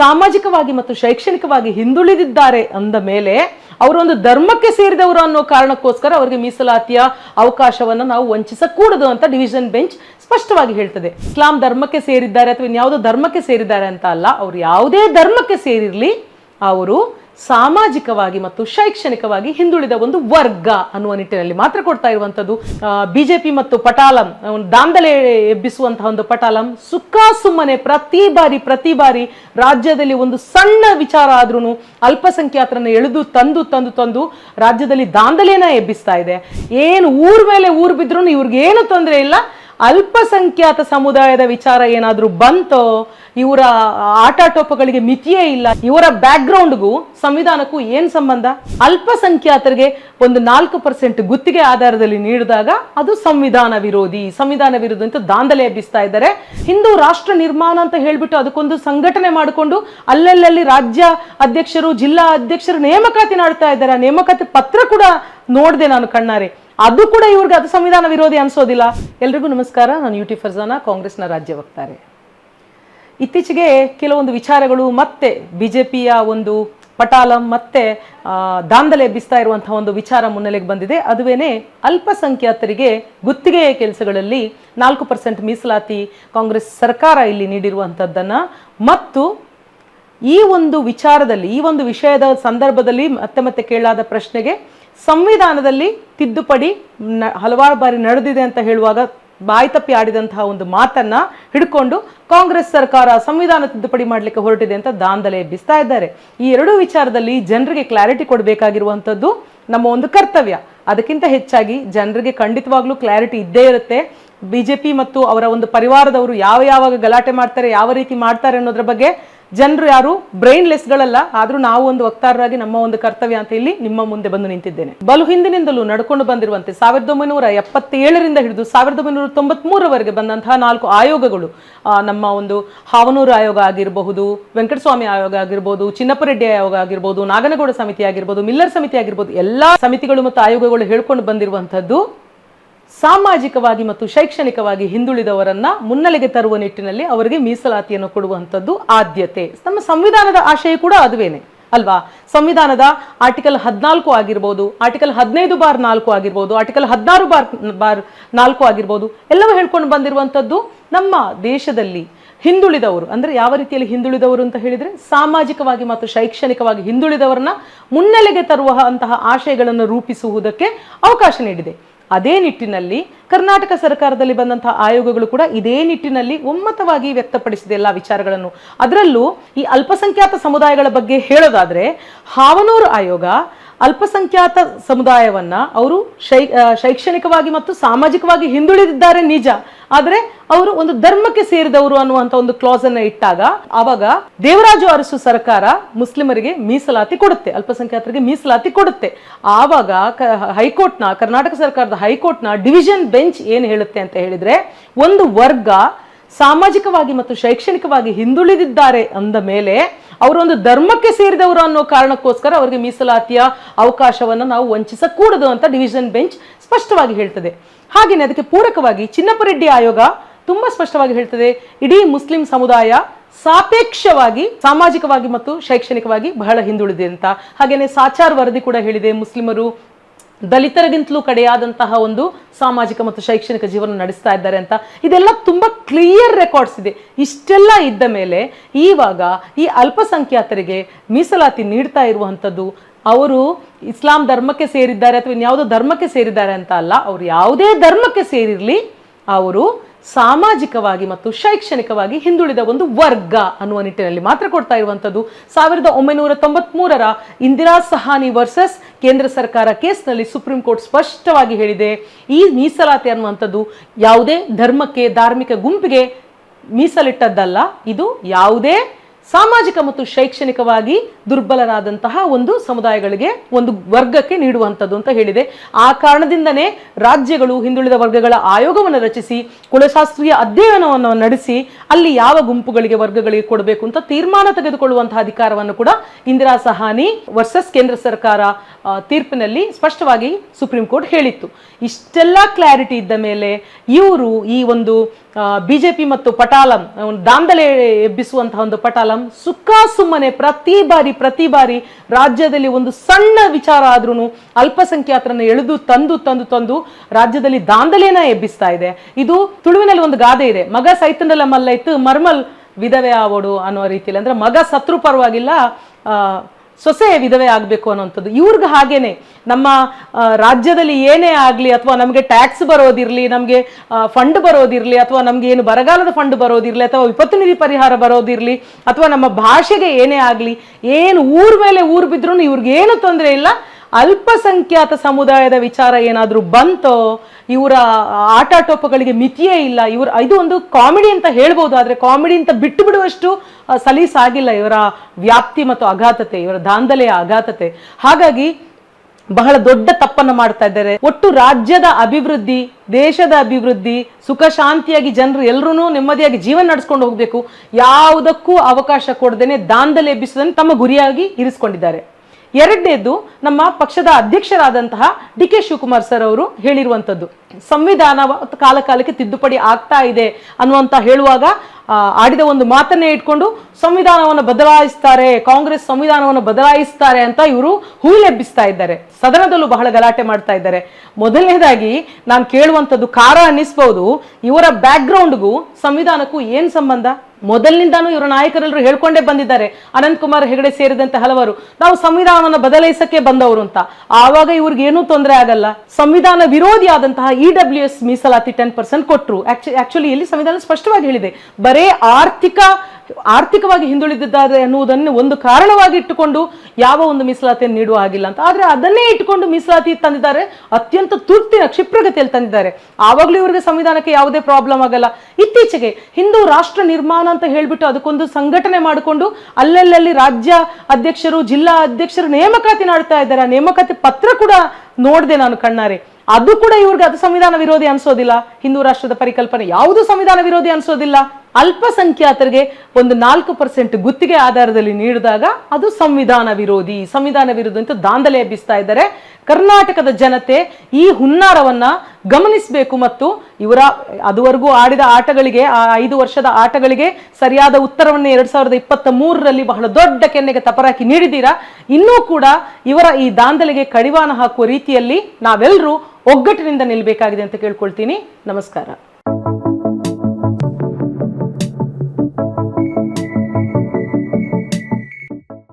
ಸಾಮಾಜಿಕವಾಗಿ ಮತ್ತು ಶೈಕ್ಷಣಿಕವಾಗಿ ಹಿಂದುಳಿದಿದ್ದಾರೆ ಅಂದ ಮೇಲೆ ಅವರೊಂದು ಧರ್ಮಕ್ಕೆ ಸೇರಿದವರು ಅನ್ನೋ ಕಾರಣಕ್ಕೋಸ್ಕರ ಅವರಿಗೆ ಮೀಸಲಾತಿಯ ಅವಕಾಶವನ್ನು ನಾವು ವಂಚಿಸಕೂಡದು ಅಂತ ಡಿವಿಷನ್ ಬೆಂಚ್ ಸ್ಪಷ್ಟವಾಗಿ ಹೇಳ್ತದೆ. ಇಸ್ಲಾಂ ಧರ್ಮಕ್ಕೆ ಸೇರಿದ್ದಾರೆ ಅಥವಾ ಇನ್ಯಾವುದೋ ಧರ್ಮಕ್ಕೆ ಸೇರಿದ್ದಾರೆ ಅಂತ ಅಲ್ಲ, ಅವ್ರು ಯಾವುದೇ ಧರ್ಮಕ್ಕೆ ಸೇರಿರಲಿ, ಅವರು ಸಾಮಾಜಿಕವಾಗಿ ಮತ್ತು ಶೈಕ್ಷಣಿಕವಾಗಿ ಹಿಂದುಳಿದ ಒಂದು ವರ್ಗ ಅನ್ನುವ ನಿಟ್ಟಿನಲ್ಲಿ ಮಾತ್ರ ಕೊಡ್ತಾ ಇರುವಂಥದ್ದು ಬಿಜೆಪಿ ಮತ್ತು ಪಟಾಲಂ. ಒಂದು ದಾಂಧಲೆ ಎಬ್ಬಿಸುವಂತಹ ಒಂದು ಪಟಾಲಂ. ಸುಖ ಸುಮ್ಮನೆ ಪ್ರತಿ ಬಾರಿ ಪ್ರತಿ ಬಾರಿ ರಾಜ್ಯದಲ್ಲಿ ಒಂದು ಸಣ್ಣ ವಿಚಾರ ಆದ್ರೂ ಅಲ್ಪಸಂಖ್ಯಾತರನ್ನ ಎಳೆದು ತಂದು ತಂದು ತಂದು ರಾಜ್ಯದಲ್ಲಿ ದಾಂಧಲೆನ ಎಬ್ಬಿಸ್ತಾ ಇದೆ. ಏನು ಊರ್ ಮೇಲೆ ಊರ್ ಬಿದ್ರೂ ಇವ್ರಿಗೆ ಏನು ತೊಂದರೆ ಇಲ್ಲ. ಅಲ್ಪಸಂಖ್ಯಾತ ಸಮುದಾಯದ ವಿಚಾರ ಏನಾದರೂ ಬಂತೋ, ಇವರ ಆಟಾಟೋಪಗಳಿಗೆ ಮಿತಿಯೇ ಇಲ್ಲ, ಇವರ ಬ್ಯಾಕ್ಗ್ರೌಂಡ್ಗೂ ಸಂವಿಧಾನಕ್ಕೂ ಏನು ಸಂಬಂಧ? ಅಲ್ಪಸಂಖ್ಯಾತರಿಗೆ ಒಂದು ನಾಲ್ಕು ಪರ್ಸೆಂಟ್ ಗುತ್ತಿಗೆ ಆಧಾರದಲ್ಲಿ ನೀಡಿದಾಗ ಅದು ಸಂವಿಧಾನ ವಿರೋಧಿ. ಸಂವಿಧಾನ ವಿರೋಧಿ ಅಂತ ದಾಂಧಲೆ ಎಬ್ಬಿಸ್ತಾ ಇದ್ದಾರೆ. ಹಿಂದೂ ರಾಷ್ಟ್ರ ನಿರ್ಮಾಣ ಅಂತ ಹೇಳ್ಬಿಟ್ಟು ಅದಕ್ಕೊಂದು ಸಂಘಟನೆ ಮಾಡಿಕೊಂಡು ಅಲ್ಲಲ್ಲಲ್ಲಿ ರಾಜ್ಯ ಅಧ್ಯಕ್ಷರು, ಜಿಲ್ಲಾ ಅಧ್ಯಕ್ಷರು ನೇಮಕಾತಿ ಮಾಡ್ತಾ ಇದ್ದಾರೆ. ನೇಮಕಾತಿ ಪತ್ರ ಕೂಡ ನೋಡಿದೆ ನಾನು ಕಣ್ಣಾರೆ. ಅದು ಕೂಡ ಇವ್ರಿಗೆ ಅದು ಸಂವಿಧಾನ ವಿರೋಧಿ ಅನ್ಸೋದಿಲ್ಲ. ಎಲ್ರಿಗೂ ನಮಸ್ಕಾರ. ನಾನು ಯುಟಿ ಫರ್ಜಾನ, ಕಾಂಗ್ರೆಸ್ನ ರಾಜ್ಯ ವಕ್ತಾರೆ. ಇತ್ತೀಚೆಗೆ ಕೆಲವೊಂದು ವಿಚಾರಗಳು ಮತ್ತೆ ಬಿಜೆಪಿಯ ಒಂದು ಪಟಾಲಂ, ಮತ್ತೆ ದಾಂಧಲೆ ಎಬ್ಬಿಸ್ತಾ ಇರುವಂತಹ ಒಂದು ವಿಚಾರ ಮುನ್ನೆಲೆಗೆ ಬಂದಿದೆ. ಅದುವೇನೆ ಅಲ್ಪಸಂಖ್ಯಾತರಿಗೆ ಗುತ್ತಿಗೆ ಕೆಲಸಗಳಲ್ಲಿ ನಾಲ್ಕು ಪರ್ಸೆಂಟ್ ಮೀಸಲಾತಿ ಕಾಂಗ್ರೆಸ್ ಸರ್ಕಾರ ಇಲ್ಲಿ ನೀಡಿರುವಂಥದ್ದನ್ನ ಮತ್ತು ಈ ಒಂದು ವಿಚಾರದಲ್ಲಿ, ಈ ಒಂದು ವಿಷಯದ ಸಂದರ್ಭದಲ್ಲಿ ಮತ್ತೆ ಮತ್ತೆ ಕೇಳಲಾದ ಪ್ರಶ್ನೆಗೆ ಸಂವಿಧಾನದಲ್ಲಿ ತಿದ್ದುಪಡಿ ಹಲವಾರು ಬಾರಿ ನಡೆದಿದೆ ಅಂತ ಹೇಳುವಾಗ ಬಾಯಿ ತಪ್ಪಿ ಆಡಿದಂತಹ ಒಂದು ಮಾತನ್ನ ಹಿಡ್ಕೊಂಡು ಕಾಂಗ್ರೆಸ್ ಸರ್ಕಾರ ಸಂವಿಧಾನ ತಿದ್ದುಪಡಿ ಮಾಡಲಿಕ್ಕೆ ಹೊರಟಿದೆ ಅಂತ ದಾಂಧಲೆ ಎಬ್ಬಿಸ್ತಾ ಇದ್ದಾರೆ. ಈ ಎರಡೂ ವಿಚಾರದಲ್ಲಿ ಜನರಿಗೆ ಕ್ಲಾರಿಟಿ ಕೊಡಬೇಕಾಗಿರುವಂಥದ್ದು ನಮ್ಮ ಒಂದು ಕರ್ತವ್ಯ. ಅದಕ್ಕಿಂತ ಹೆಚ್ಚಾಗಿ ಜನರಿಗೆ ಖಂಡಿತವಾಗ್ಲೂ ಕ್ಲಾರಿಟಿ ಇದ್ದೇ ಇರುತ್ತೆ. ಬಿಜೆಪಿ ಮತ್ತು ಅವರ ಒಂದು ಪರಿವಾರದವರು ಯಾವ ಯಾವಾಗ ಗಲಾಟೆ ಮಾಡ್ತಾರೆ, ಯಾವ ರೀತಿ ಮಾಡ್ತಾರೆ ಅನ್ನೋದ್ರ ಬಗ್ಗೆ ಜನರು ಯಾರು ಬ್ರೈನ್ ಲೆಸ್ಗಳಲ್ಲ ಆದ್ರೂ ನಾವು ಒಂದು ವಕ್ತಾರರಾಗಿ ನಮ್ಮ ಒಂದು ಕರ್ತವ್ಯ ಅಂತ ಇಲ್ಲಿ ನಿಮ್ಮ ಮುಂದೆ ಬಂದು ನಿಂತಿದ್ದೇನೆ. ಬಲು ಹಿಂದಿನಿಂದಲೂ ನಡ್ಕೊಂಡು ಬಂದಿರುವಂತೆ ಸಾವಿರದ ಒಂಬೈನೂರ ಎಪ್ಪತ್ತೇಳರಿಂದ ಹಿಡಿದು ಸಾವಿರದ ಒಂಬೈನೂರ ತೊಂಬತ್ಮೂರವರೆಗೆ ಬಂದಂತಹ ನಾಲ್ಕು ಆಯೋಗಗಳು ನಮ್ಮ ಒಂದು ಹಾವನೂರು ಆಯೋಗ ಆಗಿರಬಹುದು, ವೆಂಕಟಸ್ವಾಮಿ ಆಯೋಗ ಆಗಿರ್ಬೋದು, ಚಿನ್ನಪ್ಪರೆಡ್ಡಿ ಆಯೋಗ ಆಗಿರ್ಬೋದು, ನಾಗನಗೌಡ ಸಮಿತಿ ಆಗಿರ್ಬೋದು, ಮಿಲ್ಲರ್ ಸಮಿತಿ ಆಗಿರ್ಬೋದು, ಎಲ್ಲಾ ಸಮಿತಿಗಳು ಮತ್ತು ಆಯೋಗಗಳು ಹೇಳ್ಕೊಂಡು ಬಂದಿರುವಂತದ್ದು ಸಾಮಾಜಿಕವಾಗಿ ಮತ್ತು ಶೈಕ್ಷಣಿಕವಾಗಿ ಹಿಂದುಳಿದವರನ್ನ ಮುನ್ನೆಲೆಗೆ ತರುವ ನಿಟ್ಟಿನಲ್ಲಿ ಅವರಿಗೆ ಮೀಸಲಾತಿಯನ್ನು ಕೊಡುವಂಥದ್ದು ಆದ್ಯತೆ. ನಮ್ಮ ಸಂವಿಧಾನದ ಆಶಯ ಕೂಡ ಅದುವೇನೆ, ಅಲ್ವಾ? ಸಂವಿಧಾನದ ಆರ್ಟಿಕಲ್ ಹದಿನಾಲ್ಕು ಆಗಿರ್ಬೋದು, ಆರ್ಟಿಕಲ್ ಹದಿನೈದು ಬಾರ್ ನಾಲ್ಕು ಆಗಿರ್ಬೋದು, ಆರ್ಟಿಕಲ್ ಹದಿನಾರು ಬಾರ್ ಬಾರ್ ನಾಲ್ಕು ಆಗಿರ್ಬೋದು, ಎಲ್ಲವೂ ಹೇಳ್ಕೊಂಡು ಬಂದಿರುವಂಥದ್ದು ನಮ್ಮ ದೇಶದಲ್ಲಿ ಹಿಂದುಳಿದವರು, ಅಂದ್ರೆ ಯಾವ ರೀತಿಯಲ್ಲಿ ಹಿಂದುಳಿದವರು ಅಂತ ಹೇಳಿದ್ರೆ ಸಾಮಾಜಿಕವಾಗಿ ಮತ್ತು ಶೈಕ್ಷಣಿಕವಾಗಿ ಹಿಂದುಳಿದವರನ್ನ ಮುನ್ನೆಲೆಗೆ ತರುವ ಅಂತಹ ಆಶಯಗಳನ್ನು ರೂಪಿಸುವುದಕ್ಕೆ ಅವಕಾಶ ನೀಡಿದೆ. ಅದೇ ನಿಟ್ಟಿನಲ್ಲಿ ಕರ್ನಾಟಕ ಸರ್ಕಾರದಲ್ಲಿ ಬಂದಂತಹ ಆಯೋಗಗಳು ಕೂಡ ಇದೇ ನಿಟ್ಟಿನಲ್ಲಿ ಒಮ್ಮತವಾಗಿ ವ್ಯಕ್ತಪಡಿಸಿದೆ ಎಲ್ಲ ವಿಚಾರಗಳನ್ನು. ಅದರಲ್ಲೂ ಈ ಅಲ್ಪಸಂಖ್ಯಾತ ಸಮುದಾಯಗಳ ಬಗ್ಗೆ ಹೇಳೋದಾದ್ರೆ ಹಾವನೂರು ಆಯೋಗ ಅಲ್ಪಸಂಖ್ಯಾತ ಸಮುದಾಯವನ್ನ ಅವರು ಶೈಕ್ಷಣಿಕವಾಗಿ ಮತ್ತು ಸಾಮಾಜಿಕವಾಗಿ ಹಿಂದುಳಿದಿದ್ದಾರೆ ನಿಜ. ಆದರೆ ಅವರು ಒಂದು ಧರ್ಮಕ್ಕೆ ಸೇರಿದವರು ಅನ್ನುವಂತ ಒಂದು ಕ್ಲಾಸ್ ಅನ್ನ ಇಟ್ಟಾಗ ಆವಾಗ ದೇವರಾಜು ಅರಸು ಸರ್ಕಾರ ಮುಸ್ಲಿಮರಿಗೆ ಮೀಸಲಾತಿ ಕೊಡುತ್ತೆ, ಅಲ್ಪಸಂಖ್ಯಾತರಿಗೆ ಮೀಸಲಾತಿ ಕೊಡುತ್ತೆ. ಆವಾಗ ಹೈಕೋರ್ಟ್ನ, ಕರ್ನಾಟಕ ಸರ್ಕಾರದ ಹೈಕೋರ್ಟ್ನ ಡಿವಿಷನ್ ಬೆಂಚ್ ಏನು ಹೇಳುತ್ತೆ ಅಂತ ಹೇಳಿದ್ರೆ, ಒಂದು ವರ್ಗ ಸಾಮಾಜಿಕವಾಗಿ ಮತ್ತು ಶೈಕ್ಷಣಿಕವಾಗಿ ಹಿಂದುಳಿದಿದ್ದಾರೆ ಅಂದ ಮೇಲೆ ಅವರೊಂದು ಧರ್ಮಕ್ಕೆ ಸೇರಿದವರು ಅನ್ನೋ ಕಾರಣಕ್ಕೋಸ್ಕರ ಅವರಿಗೆ ಮೀಸಲಾತಿಯ ಅವಕಾಶವನ್ನು ನಾವು ವಂಚಿಸಕೂಡದು ಅಂತ ಡಿವಿಷನ್ ಬೆಂಚ್ ಸ್ಪಷ್ಟವಾಗಿ ಹೇಳ್ತದೆ. ಹಾಗೆಯೇ ಅದಕ್ಕೆ ಪೂರಕವಾಗಿ ಚಿನ್ನಪ್ಪರೆಡ್ಡಿ ಆಯೋಗ ತುಂಬಾ ಸ್ಪಷ್ಟವಾಗಿ ಹೇಳ್ತದೆ, ಇಡೀ ಮುಸ್ಲಿಂ ಸಮುದಾಯ ಸಾಪೇಕ್ಷವಾಗಿ, ಸಾಮಾಜಿಕವಾಗಿ ಮತ್ತು ಶೈಕ್ಷಣಿಕವಾಗಿ ಬಹಳ ಹಿಂದುಳಿದೆ ಅಂತ. ಹಾಗೇನೆ ಸಾಚಾರ್ ವರದಿ ಕೂಡ ಹೇಳಿದೆ, ಮುಸ್ಲಿಮರು ದಲಿತರಿಗಿಂತಲೂ ಕಡೆಯಾದಂತಹ ಒಂದು ಸಾಮಾಜಿಕ ಮತ್ತು ಶೈಕ್ಷಣಿಕ ಜೀವನ ನಡೆಸ್ತಾ ಇದ್ದಾರೆ ಅಂತ. ಇದೆಲ್ಲ ತುಂಬಾ ಕ್ಲಿಯರ್ ರೆಕಾರ್ಡ್ಸ್ ಇದೆ. ಇಷ್ಟೆಲ್ಲ ಇದ್ದ ಮೇಲೆ ಈವಾಗ ಈ ಅಲ್ಪಸಂಖ್ಯಾತರಿಗೆ ಮೀಸಲಾತಿ ನೀಡ್ತಾ ಇರುವಂಥದ್ದು ಅವರು ಇಸ್ಲಾಂ ಧರ್ಮಕ್ಕೆ ಸೇರಿದ್ದಾರೆ ಅಥವಾ ಇನ್ಯಾವುದೋ ಧರ್ಮಕ್ಕೆ ಸೇರಿದ್ದಾರೆ ಅಂತ ಅಲ್ಲ, ಅವರು ಯಾವುದೇ ಧರ್ಮಕ್ಕೆ ಸೇರಿರಲಿ, ಅವರು ಸಾಮಾಜಿಕವಾಗಿ ಮತ್ತು ಶೈಕ್ಷಣಿಕವಾಗಿ ಹಿಂದುಳಿದ ಒಂದು ವರ್ಗ ಅನ್ನುವ ನಿಟ್ಟಿನಲ್ಲಿ ಮಾತ್ರ ಕೊಡ್ತಾ ಇರುವಂಥದ್ದು. ಸಾವಿರದ ಒಂಬೈನೂರ ತೊಂಬತ್ಮೂರರ ಇಂದಿರಾ ಸಹಾನಿ ವರ್ಸಸ್ ಕೇಂದ್ರ ಸರ್ಕಾರ ಕೇಸ್ನಲ್ಲಿ ಸುಪ್ರೀಂ ಕೋರ್ಟ್ ಸ್ಪಷ್ಟವಾಗಿ ಹೇಳಿದೆ, ಈ ಮೀಸಲಾತಿ ಅನ್ನುವಂಥದ್ದು ಯಾವುದೇ ಧರ್ಮಕ್ಕೆ, ಧಾರ್ಮಿಕ ಗುಂಪಿಗೆ ಮೀಸಲಿಟ್ಟದ್ದಲ್ಲ, ಇದು ಯಾವುದೇ ಸಾಮಾಜಿಕ ಮತ್ತು ಶೈಕ್ಷಣಿಕವಾಗಿ ದುರ್ಬಲರಾದಂತಹ ಒಂದು ಸಮುದಾಯಗಳಿಗೆ ಒಂದು ವರ್ಗಕ್ಕೆ ನೀಡುವಂಥದ್ದು ಅಂತ ಹೇಳಿದೆ. ಆ ಕಾರಣದಿಂದನೇ ರಾಜ್ಯಗಳು, ಹಿಂದುಳಿದ ವರ್ಗಗಳ ಆಯೋಗವನ್ನು ರಚಿಸಿ, ಕುಲಶಾಸ್ತ್ರೀಯ ಅಧ್ಯಯನವನ್ನು ನಡೆಸಿ, ಅಲ್ಲಿ ಯಾವ ಗುಂಪುಗಳಿಗೆ ವರ್ಗಗಳಿಗೆ ಕೊಡಬೇಕು ಅಂತ ತೀರ್ಮಾನ ತೆಗೆದುಕೊಳ್ಳುವಂತಹ ಅಧಿಕಾರವನ್ನು ಕೂಡ ಇಂದಿರಾ ಸಹಾನಿ ವರ್ಸಸ್ ಕೇಂದ್ರ ಸರ್ಕಾರ ತೀರ್ಪಿನಲ್ಲಿ ಸ್ಪಷ್ಟವಾಗಿ ಸುಪ್ರೀಂ ಕೋರ್ಟ್ ಹೇಳಿತ್ತು. ಇಷ್ಟೆಲ್ಲ ಕ್ಲಾರಿಟಿ ಇದ್ದ ಮೇಲೆ ಇವರು ಈ ಒಂದು ಬಿಜೆಪಿ ಮತ್ತು ಪಟಾಲಂ ದಾಂಧಲೆ ಎಬ್ಬಿಸುವಂತಹ ಒಂದು ಪಟಾಲಂ ಸುಖ ಸುಮ್ಮನೆ ಪ್ರತಿ ಬಾರಿ ಪ್ರತಿ ಬಾರಿ ರಾಜ್ಯದಲ್ಲಿ ಒಂದು ಸಣ್ಣ ವಿಚಾರ ಆದ್ರೂ ಅಲ್ಪಸಂಖ್ಯಾತರನ್ನು ಎಳೆದು ತಂದು ತಂದು ತಂದು ರಾಜ್ಯದಲ್ಲಿ ದಾಂಧಲೆನ ಎಬ್ಬಿಸ್ತಾ ಇದೆ. ಇದು ತುಳುವಿನಲ್ಲಿ ಒಂದು ಗಾದೆ ಇದೆ. ಮಗ ಸೈತನಲ್ಲ ಮಲ್ಲೈತು ಮರ್ಮಲ್ ವಿಧವೆ ಆವೋಡು ಅನ್ನೋ ರೀತಿಯಲ್ಲಿ. ಅಂದ್ರೆ ಮಗ ಸತ್ರು ಪರವಾಗಿಲ್ಲ ಸೊಸೆ ವಿಧವೆ ಆಗಬೇಕು ಅನ್ನೋಂಥದ್ದು ಇವ್ರಿಗೆ ಹಾಗೇನೆ. ನಮ್ಮ ರಾಜ್ಯದಲ್ಲಿ ಏನೇ ಆಗಲಿ ಅಥವಾ ನಮಗೆ ಟ್ಯಾಕ್ಸ್ ಬರೋದಿರಲಿ, ನಮಗೆ ಫಂಡ್ ಬರೋದಿರಲಿ, ಅಥವಾ ನಮಗೆ ಏನು ಬರಗಾಲದ ಫಂಡ್ ಬರೋದಿರಲಿ, ಅಥವಾ ವಿಪತ್ತು ನಿಧಿ ಪರಿಹಾರ ಬರೋದಿರಲಿ, ಅಥವಾ ನಮ್ಮ ಭಾಷೆಗೆ ಏನೇ ಆಗಲಿ, ಏನು ಊರ್ ಮೇಲೆ ಊರು ಬಿದ್ರೂ ಇವ್ರಿಗೇನು ತೊಂದರೆ ಇಲ್ಲ. ಅಲ್ಪಸಂಖ್ಯಾತ ಸಮುದಾಯದ ವಿಚಾರ ಏನಾದರೂ ಬಂತೋ ಇವರ ಆಟಾಟೋಪಗಳಿಗೆ ಮಿತಿಯೇ ಇಲ್ಲ. ಇವ್ರ, ಇದು ಒಂದು ಕಾಮಿಡಿ ಅಂತ ಹೇಳ್ಬೋದು, ಆದರೆ ಕಾಮಿಡಿ ಅಂತ ಬಿಟ್ಟು ಬಿಡುವಷ್ಟು ಸಲೀಸಾಗಿಲ್ಲ ಇವರ ವ್ಯಾಪ್ತಿ ಮತ್ತು ಅಘಾತತೆ, ಇವರ ದಾಂಧಲೆಯ ಅಘಾತತೆ. ಹಾಗಾಗಿ ಬಹಳ ದೊಡ್ಡ ತಪ್ಪನ್ನ ಮಾಡ್ತಾ ಇದ್ದಾರೆ. ಒಟ್ಟು ರಾಜ್ಯದ ಅಭಿವೃದ್ಧಿ, ದೇಶದ ಅಭಿವೃದ್ಧಿ, ಸುಖ ಶಾಂತಿಯಾಗಿ ಜನರು ಎಲ್ಲರೂ ನೆಮ್ಮದಿಯಾಗಿ ಜೀವನ ನಡೆಸ್ಕೊಂಡು ಹೋಗ್ಬೇಕು. ಯಾವುದಕ್ಕೂ ಅವಕಾಶ ಕೊಡದೇನೆ ದಾಂಧಲೆ ಎಬ್ಬಿಸೋದನ್ನು ತಮ್ಮ ಗುರಿಯಾಗಿ ಇರಿಸ್ಕೊಂಡಿದ್ದಾರೆ. ಎರಡನೇದು ನಮ್ಮ ಪಕ್ಷದ ಅಧ್ಯಕ್ಷರಾದಂತಹ ಡಿ ಕೆ ಶಿವಕುಮಾರ್ ಸರ್ ಅವರು ಹೇಳಿರುವಂಥದ್ದು. ಸಂವಿಧಾನ ಕಾಲಕಾಲಕ್ಕೆ ತಿದ್ದುಪಡಿ ಆಗ್ತಾ ಇದೆ ಅನ್ನುವಂತ ಹೇಳುವಾಗ ಆಡಿದ ಒಂದು ಮಾತನ್ನೇ ಇಟ್ಕೊಂಡು ಸಂವಿಧಾನವನ್ನು ಬದಲಾಯಿಸ್ತಾರೆ, ಕಾಂಗ್ರೆಸ್ ಸಂವಿಧಾನವನ್ನು ಬದಲಾಯಿಸ್ತಾರೆ ಅಂತ ಇವರು ಹೂಲೆಬ್ಬಿಸ್ತಾ ಇದ್ದಾರೆ. ಸದನದಲ್ಲೂ ಬಹಳ ಗಲಾಟೆ ಮಾಡ್ತಾ ಇದ್ದಾರೆ. ಮೊದಲನೇದಾಗಿ ನಾನು ಕೇಳುವಂಥದ್ದು ಕಾರ ಅನ್ನಿಸ್ಬೋದು. ಇವರ ಬ್ಯಾಕ್ಗ್ರೌಂಡ್ಗೂ ಸಂವಿಧಾನಕ್ಕೂ ಏನ್ ಸಂಬಂಧ? ಮೊದಲಿನಿಂದಾನು ಇವರ ನಾಯಕರೆಲ್ಲರೂ ಹೇಳ್ಕೊಂಡೇ ಬಂದಿದ್ದಾರೆ. ಅನಂತ್ ಕುಮಾರ್ ಹೆಗಡೆ ಸೇರಿದಂತೆ ಹಲವರು. ನಾವು ಸಂವಿಧಾನವನ್ನು ಬದಲಾಯಿಸಕ್ಕೆ ಬಂದವರು ಅಂತ. ಆವಾಗ ಇವ್ರಿಗೆ ಏನೂ ತೊಂದರೆ ಆಗಲ್ಲ. ಸಂವಿಧಾನ ವಿರೋಧಿ ಆದಂತಹ ಇ ಡಬ್ಲ್ಯೂ ಎಸ್ ಮೀಸಲಾತಿ ಟೆನ್ ಪರ್ಸೆಂಟ್ ಕೊಟ್ಟರು ಆಕ್ಚುಲಿ ಇಲ್ಲಿ ಸಂವಿಧಾನ ಸ್ಪಷ್ಟವಾಗಿ ಹೇಳಿದೆ. ಬರೇ ಆರ್ಥಿಕ, ಆರ್ಥಿಕವಾಗಿ ಹಿಂದುಳಿದಿದ್ದಾರೆ ಅನ್ನುವುದನ್ನು ಒಂದು ಕಾರಣವಾಗಿ ಇಟ್ಟುಕೊಂಡು ಯಾವ ಒಂದು ಮೀಸಲಾತಿಯನ್ನು ನೀಡುವ ಹಾಗಿಲ್ಲ ಅಂತ. ಆದ್ರೆ ಅದನ್ನೇ ಇಟ್ಟುಕೊಂಡು ಮೀಸಲಾತಿ ತಂದಿದ್ದಾರೆ, ಅತ್ಯಂತ ತುರ್ತಿನ ಕ್ಷಿಪ್ರಗತಿಯಲ್ಲಿ ತಂದಿದ್ದಾರೆ. ಆವಾಗಲೂ ಇವರಿಗೆ ಸಂವಿಧಾನಕ್ಕೆ ಯಾವುದೇ ಪ್ರಾಬ್ಲಮ್ ಆಗಲ್ಲ. ಇತ್ತೀಚೆಗೆ ಹಿಂದೂ ರಾಷ್ಟ್ರ ನಿರ್ಮಾಣ ಅಂತ ಹೇಳ್ಬಿಟ್ಟು ಅದಕ್ಕೊಂದು ಸಂಘಟನೆ ಮಾಡಿಕೊಂಡು ಅಲ್ಲಲ್ಲಿ ರಾಜ್ಯ ಅಧ್ಯಕ್ಷರು, ಜಿಲ್ಲಾ ಅಧ್ಯಕ್ಷರು ನೇಮಕಾತಿ ಮಾಡ್ತಾ ಇದ್ದಾರೆ. ನೇಮಕಾತಿ ಪತ್ರ ಕೂಡ ನೋಡಿದೆ ನಾನು ಕಣ್ಣಾರೆ. ಅದು ಕೂಡ ಇವ್ರಿಗೆ ಅದು ಸಂವಿಧಾನ ವಿರೋಧಿ ಅನ್ಸೋದಿಲ್ಲ. ಹಿಂದೂ ರಾಷ್ಟ್ರದ ಪರಿಕಲ್ಪನೆ ಯಾವುದು ಸಂವಿಧಾನ ವಿರೋಧಿ ಅನ್ಸೋದಿಲ್ಲ. ಅಲ್ಪಸಂಖ್ಯಾತರಿಗೆ ಒಂದು ನಾಲ್ಕು ಪರ್ಸೆಂಟ್ ಗುತ್ತಿಗೆ ಆಧಾರದಲ್ಲಿ ನೀಡಿದಾಗ ಅದು ಸಂವಿಧಾನ ವಿರೋಧಿ. ಸಂವಿಧಾನ ವಿರೋಧಿ ಅಂತ ದಾಂಧಲೆ ಎಬ್ಬಿಸ್ತಾ ಇದ್ದಾರೆ. ಕರ್ನಾಟಕದ ಜನತೆ ಈ ಹುನ್ನಾರವನ್ನ ಗಮನಿಸಬೇಕು ಮತ್ತು ಇವರ ಅದುವರೆಗೂ ಆಡಿದ ಆಟಗಳಿಗೆ, ಆ ಐದು ವರ್ಷದ ಆಟಗಳಿಗೆ ಸರಿಯಾದ ಉತ್ತರವನ್ನು ಎರಡ್ ಸಾವಿರದ ಇಪ್ಪತ್ತ ಮೂರರಲ್ಲಿ ಬಹಳ ದೊಡ್ಡ ಕೆನ್ನೆಗೆ ತಪರಾಕಿ ನೀಡಿದ್ದೀರಾ? ಇನ್ನೂ ಕೂಡ ಇವರ ಈ ದಾಂಧಲೆಗೆ ಕಡಿವಾಣ ಹಾಕುವ ರೀತಿಯಲ್ಲಿ ನಾವೆಲ್ಲರೂ ಒಗ್ಗಟ್ಟಿನಿಂದ ನಿಲ್ಲಬೇಕಾಗಿದೆ ಅಂತ ಕೇಳ್ಕೊಳ್ತೀನಿ. ನಮಸ್ಕಾರ.